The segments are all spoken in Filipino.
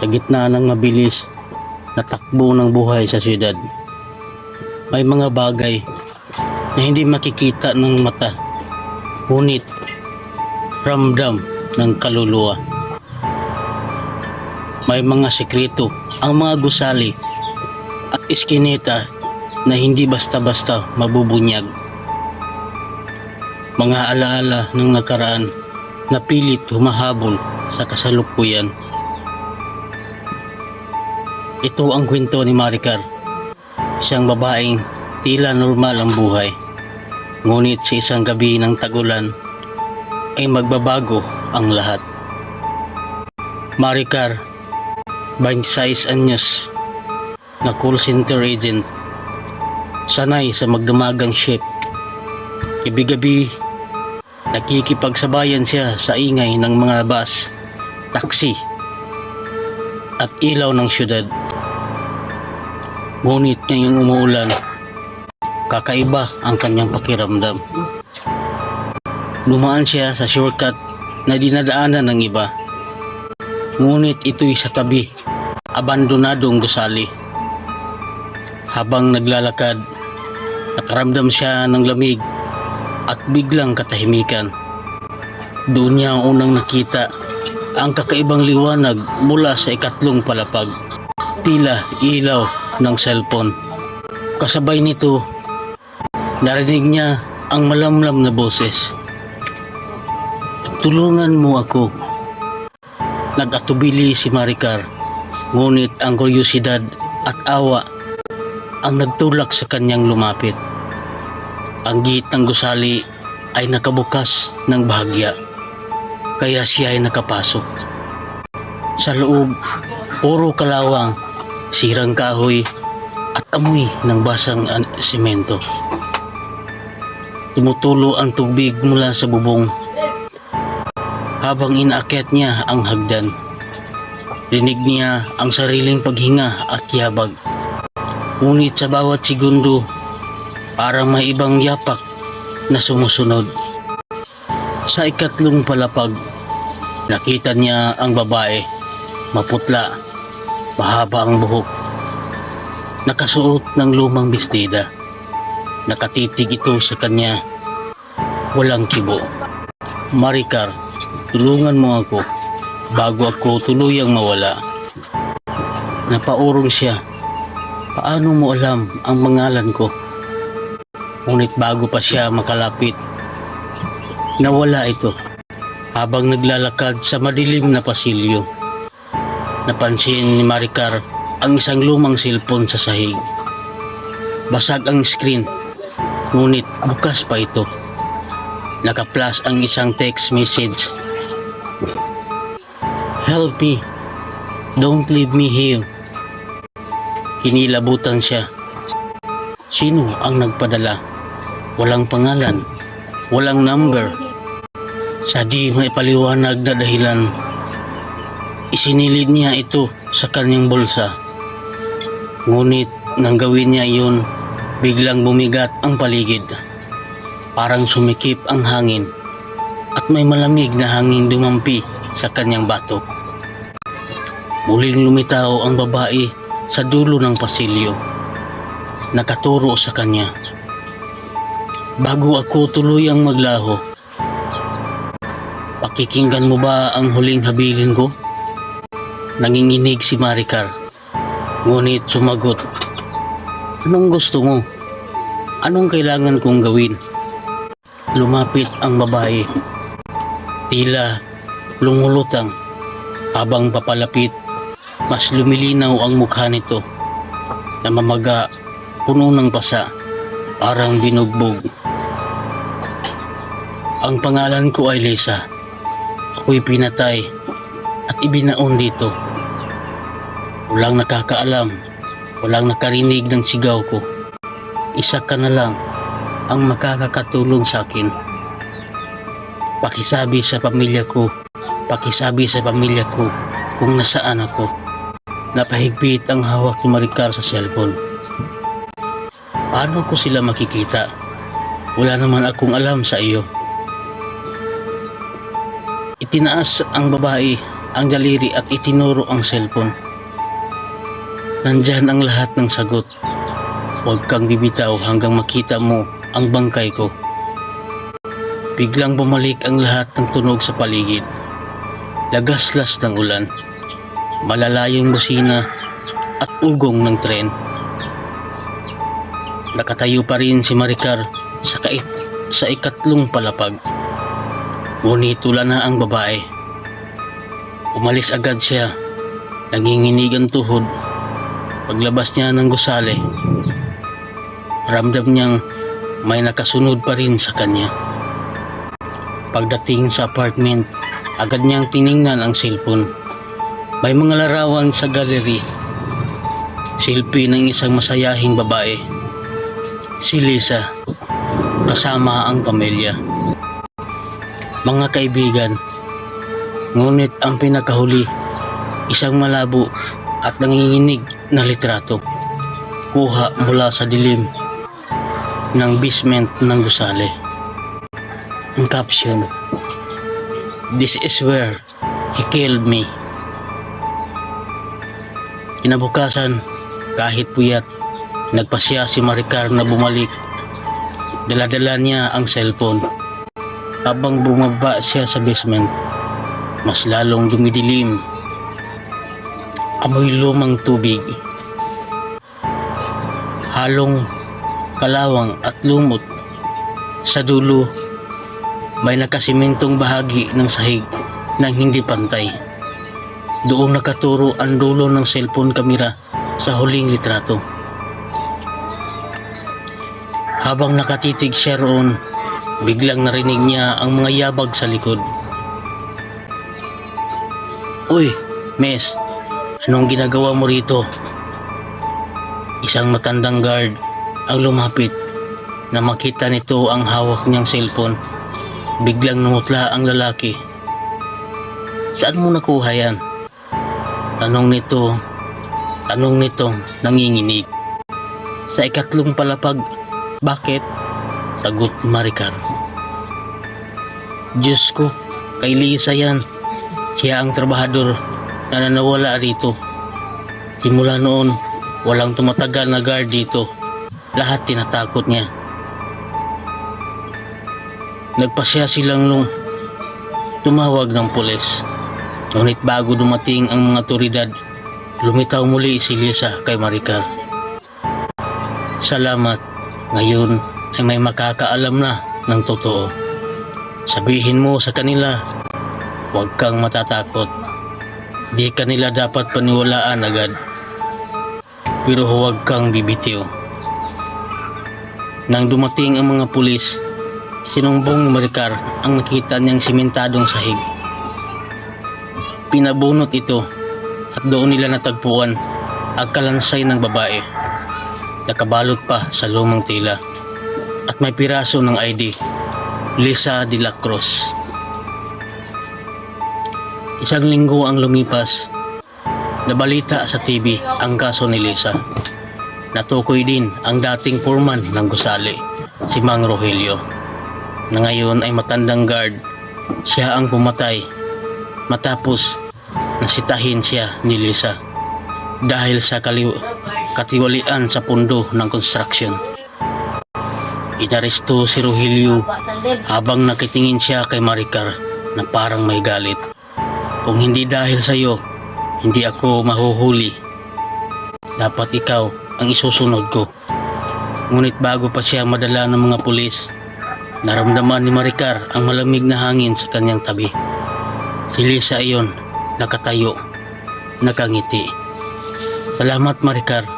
sa gitna ng mabilis na takbo ng buhay sa syudad. May mga bagay na hindi makikita ng mata, ngunit ramdam ng kaluluwa. May mga sekreto ang mga gusali at iskineta na hindi basta-basta mabubunyag. Mga alaala ng nakaraan na pilit humahabol sa kasalukuyan. Ito ang kwento ni Maricar, isang babaeng tila normal ang buhay. Ngunit sa isang gabi ng tagulan ay magbabago ang lahat. Maricar, 26 anyos, na call center agent, sanay sa magdamagang ship. Gabi-gabi, nakikipagsabayan siya sa ingay ng mga bus, taxi, at ilaw ng syudad. Ngunit ngayong umuulan, kakaiba ang kanyang pakiramdam. Lumaan siya sa shortcut na dinadaanan ng iba. Ngunit ito'y sa tabi, abandonadong gusali. Habang naglalakad, nakaramdam siya ng lamig at biglang katahimikan. Doon niya ang unang nakita ang kakaibang liwanag mula sa ikatlong palapag. Tila ilaw ng cellphone. Kasabay nito, narinig niya ang malamlam na boses. Tulungan mo ako. Nag-atubili si Maricar, ngunit ang kuryosidad at awa ang nagtulak sa kanyang lumapit. Ang git ng gusali ay nakabukas ng bahagya, kaya siya ay nakapasok. Sa loob, puro kalawang, sirang kahoy at amoy ng basang an- semento. Tumutulo ang tubig mula sa bubong habang inaakyat niya ang hagdan. Rinig niya ang sariling paghinga at yabag. Ngunit sa bawat segundo, parang may ibang yapak na sumusunod. Sa ikatlong palapag, nakita niya ang babae, maputla, mahaba ang buhok. Nakasuot ng lumang bestida. Nakatitig ito sa kanya, walang kibo. Maricar, tulungan mo ako bago ako tuluyang mawala. Napaurong siya. Paano mo alam ang pangalan ko? Ngunit bago pa siya makalapit, nawala ito habang naglalakad sa madilim na pasilyo. Napansin ni Maricar ang isang lumang cellphone sa sahig. Basag ang screen, ngunit bukas pa ito. Naka-flash ang isang text message. Help me. Don't leave me here. Kinilabutan siya. Sino ang nagpadala? Walang pangalan. Walang number. Sa di may paliwanag na dahilan, isinilid niya ito sa kanyang bulsa. Ngunit nang gawin niya iyon, biglang bumigat ang paligid. Parang sumikip ang hangin at may malamig na hangin dumampi sa kanyang batok. Muling lumitaw ang babae sa dulo ng pasilyo. Nakaturo sa kanya. Bago ako tuluyang maglaho, pakikinggan mo ba ang huling habilin ko? Nanginginig si Maricar. Ngunit sumagot, Anong gusto mo? Anong kailangan kong gawin? Lumapit ang babae. Tila lumulutang habang papalapit mas lumilinaw ang mukha nito na mamaga puno ng pasa parang binugbog ang pangalan ko ay Lisa ako'y pinatay at ibinaon dito walang nakakaalam walang nakarinig ng sigaw ko isa ka na lang ang makakakatulong sa akin pakisabi sa pamilya ko pakisabi sa pamilya ko kung nasaan ako Napahigpit ang hawak ni Maricar sa cellphone. Paano ko sila makikita? Wala naman akong alam sa iyo. Itinaas ang babae ang daliri at itinuro ang cellphone. Nandyan ang lahat ng sagot. Huwag kang bibitaw hanggang makita mo ang bangkay ko. Biglang bumalik ang lahat ng tunog sa paligid. Lagaslas ng ulan. Malalayong busina at ugong ng tren. Nakatayo pa rin si Maricar sa, kait sa ikatlong palapag. Ngunit wala na ang babae. Umalis agad siya. Nanginginig ang tuhod. Paglabas niya ng gusali, ramdam niyang may nakasunod pa rin sa kanya. Pagdating sa apartment, agad niyang tiningnan ang cellphone. May mga larawan sa gallery. Silpi ng isang masayahing babae. Si Lisa, kasama ang pamilya. Mga kaibigan, ngunit ang pinakahuli, isang malabo at nanginginig na litrato. Kuha mula sa dilim ng basement ng gusali. Ang caption, This is where he killed me. Kinabukasan, kahit puyat, nagpasya si Maricar na bumalik. Daladala niya ang cellphone. Habang bumaba siya sa basement, mas lalong dumidilim. Amoy lumang tubig. Halong kalawang at lumot. Sa dulo, may nakasimintong bahagi ng sahig nang hindi pantay. Doon nakaturo ang dulo ng cellphone kamera sa huling litrato. Habang nakatitig siya roon, biglang narinig niya ang mga yabag sa likod. Uy, Mes, anong ginagawa mo rito? Isang matandang guard ang lumapit na makita nito ang hawak niyang cellphone. Biglang numutla ang lalaki. Saan mo nakuha yan? Tanong nito, tanong nito nanginginig. Sa ikatlong palapag, bakit? Sagot Maricar. Diyos ko, kay Lisa yan. Siya ang trabahador na nanawala rito. Simula noon, walang tumatagal na guard dito. Lahat tinatakot niya. Nagpasya silang lung tumawag ng pulis. Ngunit bago dumating ang mga turidad, lumitaw muli si Lisa kay Maricar. Salamat, ngayon ay may makakaalam na ng totoo. Sabihin mo sa kanila, huwag kang matatakot. Di kanila dapat paniwalaan agad. Pero huwag kang bibitiw. Nang dumating ang mga pulis, sinumbong ni Maricar ang nakita niyang simentadong sahig. Pinabunot ito at doon nila natagpuan ang kalansay ng babae. Nakabalot pa sa lumang tila at may piraso ng ID. Lisa de la Cruz. Isang linggo ang lumipas. Nabalita sa TV ang kaso ni Lisa. Natukoy din ang dating foreman ng gusali, si Mang Rogelio, na ngayon ay matandang guard. Siya ang pumatay matapos nasitahin siya ni Lisa dahil sa katiwalian sa pundo ng construction. Inaresto si Rogelio habang nakitingin siya kay Maricar na parang may galit. Kung hindi dahil sa iyo, hindi ako mahuhuli. Dapat ikaw ang isusunod ko. Ngunit bago pa siya madala ng mga pulis, naramdaman ni Maricar ang malamig na hangin sa kanyang tabi. Si Lisa iyon, nakatayo, nakangiti. Salamat Maricar.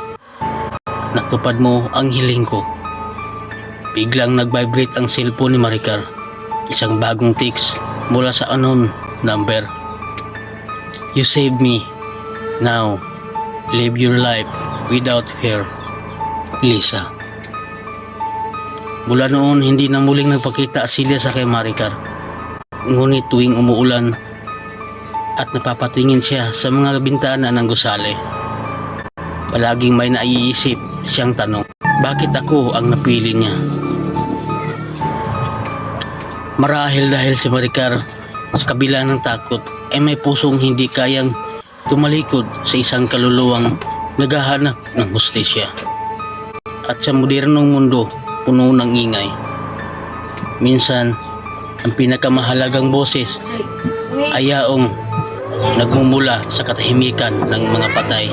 Natupad mo ang hiling ko. Biglang nag-vibrate ang cellphone ni Maricar. Isang bagong text mula sa unknown number. You saved me. Now, live your life without fear. Lisa. Mula noon, hindi na muling nagpakita si Lisa kay Maricar. Ngunit tuwing umuulan at napapatingin siya sa mga bintana ng gusali. Palaging may naiisip siyang tanong, bakit ako ang napili niya? Marahil dahil si Maricar sa kabila ng takot ay may pusong hindi kayang tumalikod sa isang kaluluwang naghahanap ng hustisya. At sa modernong mundo, puno ng ingay. Minsan, ang pinakamahalagang boses ay yaong nagmumula sa katahimikan ng mga patay.